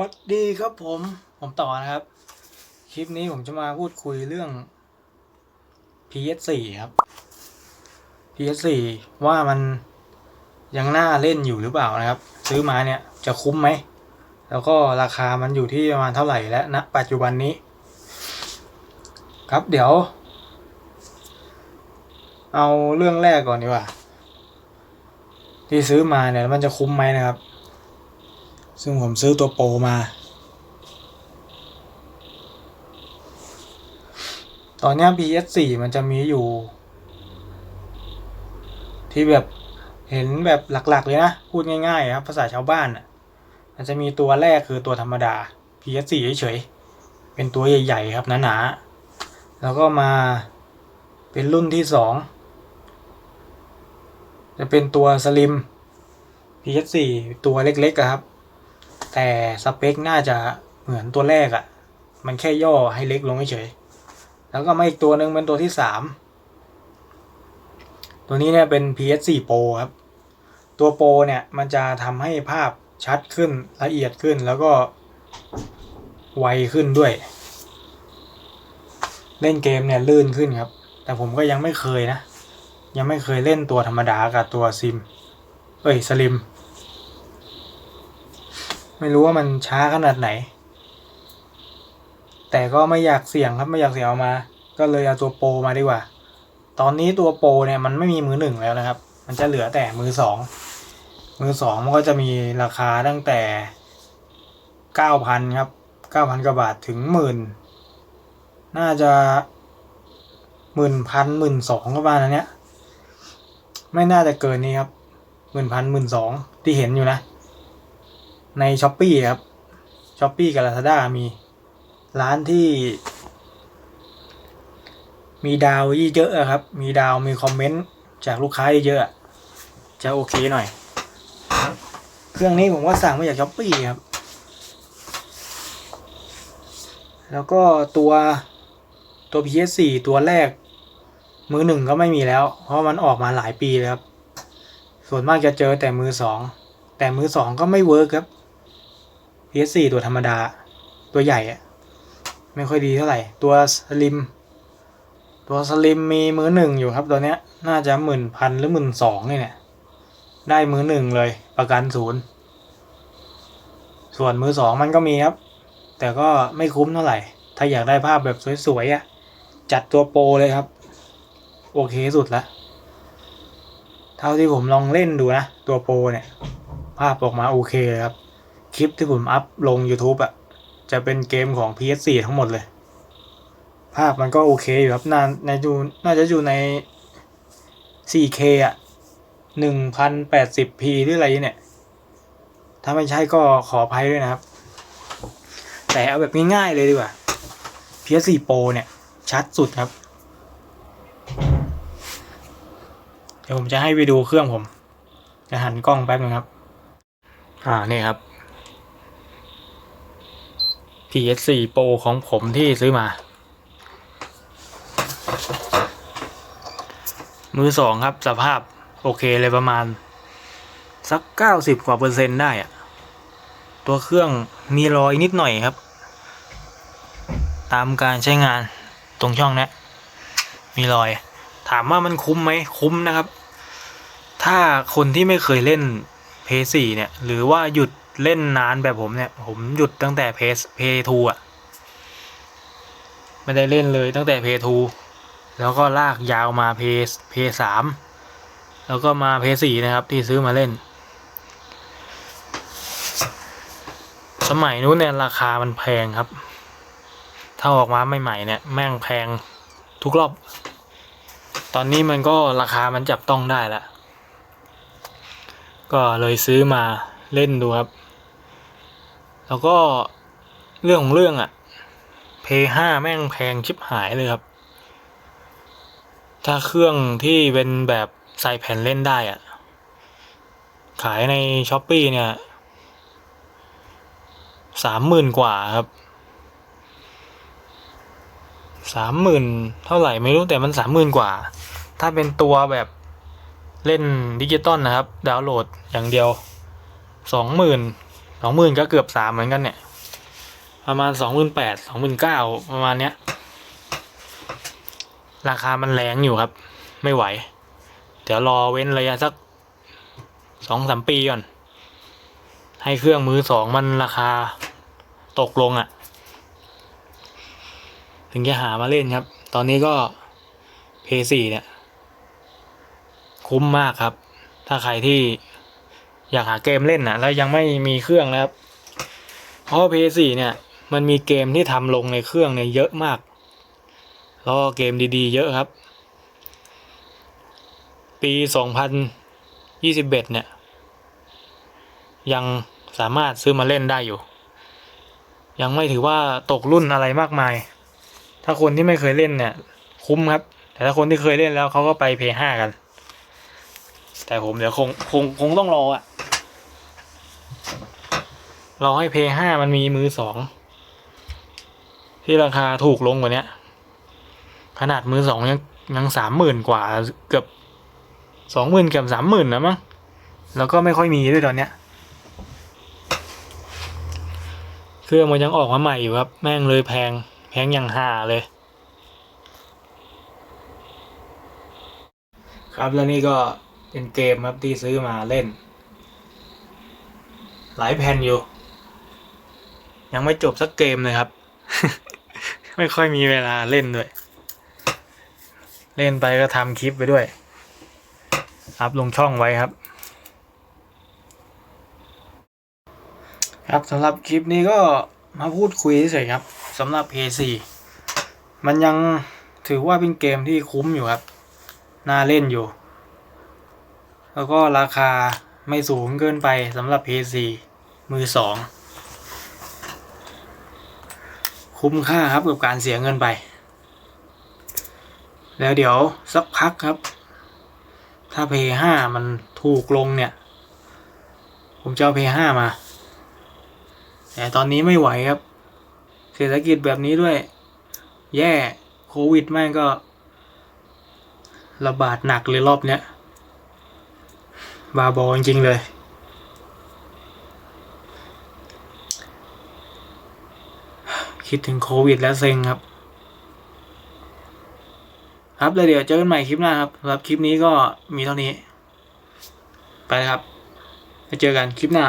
วัสดีครับผม ผมต่อนะครับ คลิปนี้ผมจะมาพูดคุยเรื่อง PS4 ครับ PS4 ว่ามันยังน่าเล่นอยู่หรือเปล่านะครับ ซื้อมาเนี่ยจะคุ้มไหม แล้วก็ราคามันอยู่ที่ประมาณเท่าไหร่และณปัจจุบันนี้ ครับเดี๋ยว เอาเรื่องแรกก่อนดีกว่า ที่ซื้อมาเนี่ยมันจะคุ้มไหมนะครับ ซึ่งผมซื้อตัวโปรมา ตอนนี้ PS4 มันจะมีอยู่ ที่แบบเห็นแบบหลักๆเลยนะ พูดง่ายๆครับ ภาษาชาวบ้านอะมันจะมีตัวแรกคือตัวธรรมดา PS4 เฉยๆ เป็นตัวใหญ่ๆครับหนาๆ แล้วก็มาเป็นรุ่นที่สองจะเป็นตัวสลิม PS4 ตัวเล็กๆครับ แต่สเปคน่าจะเหมือนตัวแรกอะ่ะ มันแค่ย่อให้เล็กลงเฉยแล้วก็มาอีกตัวหนึ่งเป็นตัวที่สามตัวนี้เนี่ยเป็น PS4 Pro ครับ ตัวโปรเนี่ยมันจะทำให้ภาพชัดขึ้นละเอียดขึ้นแล้วก็ไวขึ้นด้วย เล่นเกมเนี่ยลื่นขึ้นครับ แต่ผมก็ยังไม่เคยนะ ยังไม่เคยเล่นตัวธรรมดากับตัวซิม เอ้ยสลิม ไม่รู้ว่ามันช้าขนาดไหน แต่ก็ไม่อยากเสี่ยงครับไม่อยากเสี่ยงเอามา ก็เลยเอาตัวโปรมาดีกว่า ตอนนี้ตัวโปรเนี่ยมันไม่มีมือหนึ่งแล้วนะครับ มันจะเหลือแต่มือสองมือสองมันก็จะมีราคาตั้งแต่เก้าพันครับเก้าพันกว่าบาทถึงหมื่นน่าจะหมื่นพันหมื่นสองประมาณนั้นเนี้ยไม่น่าจะเกินนี้ครับหมื่นพันหมื่นสองที่เห็นอยู่นะ ในช้อปปีครับช้อปปีกับ Lazada มีร้านที่ มีดาวเยอะๆอะครับ มีดาวมีคอมเมนต์จากลูกค้าเยอะจะโอเคหน่อย เครื่องนี้ผมก็สั่งมาจากช้อปปีครับ แล้วก็ตัวตัว PS4 ตัวแรก มือหนึ่งก็ไม่มีแล้ว เพราะมันออกมาหลายปีแล้วครับ ส่วนมากจะเจอแต่มือสองแต่มือสองก็ไม่เวิร์กครับ PS4 ตัวธรรมดา ตัวใหญ่อะไม่ค่อยดีเท่าไหร่ ตัวสลิม ตัวสลิมมีมือหนึ่งอยู่ครับตัวเนี้ย น่าจะหมื่นพันหรือหมื่นสองนี่เนี่ย ได้มือหนึ่งเลยประกันศูนย์ ส่วนมือสองมันก็มีครับ แต่ก็ไม่คุ้มเท่าไหร่ ถ้าอยากได้ภาพแบบสวยๆอะจัดตัวโปรเลยครับ โอเคสุดละเท่าที่ผมลองเล่นดูนะ ตัวโปรเนี่ย ภาพออกมาโอเคเลยครับ คลิปที่ผมอัพลง YouTube อะ่ะ จะเป็นเกมของ PS4 ทั้งหมดเลย ภาพมันก็โอเคอยู่ครับน่าในดูน่าจะอยู่ใน 4K อะ่ะ 1080p หรืออะไรเนี่ย ถ้าไม่ใช่ก็ขออภัยด้วยนะครับ แต่เอาแบบง่ายๆเลยดีกว่า PS4 Pro เนี่ย ชัดสุดครับ เดี๋ยวผมจะให้ไปดูเครื่องผม จะหันกล้องแป๊บนึงครับ อ่า นี่ครับ PS4 Pro ของผมที่ซื้อมา มือสองครับสภาพโอเคเลยประมาณ สักเก้าสิบกว่าเปอร์เซ็นต์ได้อะตัวเครื่องมีรอยนิดหน่อยครับ ตามการใช้งานตรงช่องนี้มีรอย ถามว่ามันคุ้มไหมคุ้มนะครับ ถ้าคนที่ไม่เคยเล่นเพย์สี่เนี่ย หรือว่าหยุด เล่นนานแบบผมเนี่ย ผมหยุดตั้งแต่เพย์เพย์ทูอะไม่ได้เล่นเลยตั้งแต่เพย์ทูแล้วก็ลากยาวมาเพย์เพย์สามแล้วก็มาเพย์สี่นะครับ ที่ซื้อมาเล่น สมัยนู้นเนี่ยราคามันแพงครับ ถ้าออกมาใหม่ๆเนี่ย แม่งแพงทุกรอบ ตอนนี้มันก็ราคามันจับต้องได้ล้วก็เลยซื้อมาเล่นดูครับ แล้วก็เรื่องของเรื่องอะเพย์ห้าแม่งแพงชิบหายเลยครับ ถ้าเครื่องที่เป็นแบบใส่แผ่นเล่นได้อะขายในช้อปปีเนี่ยสามหมื่นกว่าครับสามหมื่นเท่าไหร่ไม่รู้แต่มันสามหมื่นกว่า ถ้าเป็นตัวแบบเล่นดิจิตอลนะครับ ดาวน์โหลดอย่างเดียวสองหมื่น สองหมื่นก็เกือบสามเหมือนกันเนี่ย ประมาณสองหมื่นแปดสองหมื่นเก้าประมาณเนี้ย ราคามันแรงอยู่ครับ ไม่ไหว เดี๋ยวรอเว้นระยะสักสองสามปีก่อน ให้เครื่องมือสองมันราคาตกลงอะ่ะ ถึงจะหามาเล่นครับ ตอนนี้ก็เพย์สี่เนี่ย คุ้มมากครับ ถ้าใครที่ อยากหาเกมเล่นนะแล้วยังไม่มีเครื่องนะครับ เพราะเพย์สี่เนี่ยมันมีเกมที่ทำลงในเครื่องเนี่ยเยอะมาก แล้วเกมดีๆ เยอะครับ ปีสองพันยี่สิบเอ็ดเนี่ย ยังสามารถซื้อมาเล่นได้อยู่ ยังไม่ถือว่าตกรุ่นอะไรมากมาย ถ้าคนที่ไม่เคยเล่นเนี่ย คุ้มครับ แต่ถ้าคนที่เคยเล่นแล้วเขาก็ไปเพย์ห้ากัน แต่ผมเดี๋ยวคงคงคงต้องรออะ รอให้เพย์ห้ามันมีมือสองที่ราคาถูกลงกว่านี้ขนาดมือสองยังยังสามหมื่นกว่าเกือบสองหมื่นเกือบสามหมื่นนะมั้งแล้วก็ไม่ค่อยมีด้วยตอนเนี้ยเครื่องมันยังออกมาใหม่อยู่ครับ แม่งเลยแพงแพงอย่างห่าเลย ครับแล้วนี่ก็เป็นเกมครับที่ซื้อมาเล่น หลายแผ่นอยู่ ยังไม่จบสักเกมเลยครับ ไม่ค่อยมีเวลาเล่นด้วย เล่นไปก็ทำคลิปไปด้วย อัพลงช่องไว้ครับ ครับสำหรับคลิปนี้ก็มาพูดคุยเฉยครับสำหรับ PS4 มันยังถือว่าเป็นเกมที่คุ้มอยู่ครับ น่าเล่นอยู่ แล้วก็ราคาไม่สูงเกินไปสำหรับ PS4 มือสอง คุ้มค่าครับกับการเสียเงินไป แล้วเดี๋ยวสักพักครับ ถ้า P5 มันถูกลงเนี่ย ผมจะเอา P5 มา แต่ตอนนี้ไม่ไหวครับ เศรษฐกิจแบบนี้ด้วย แย่โควิดแม่งก็ระบาดหนักเลยรอบเนี้ย บาบอจริงๆเลย คิดถึงโควิดแล้วเซ็งครับ ครับแล้วเดี๋ยวเจอกันใหม่คลิปหน้าครับสำหรับคลิปนี้ก็มีเท่านี้ ไปครับไปเจอกันคลิปหน้า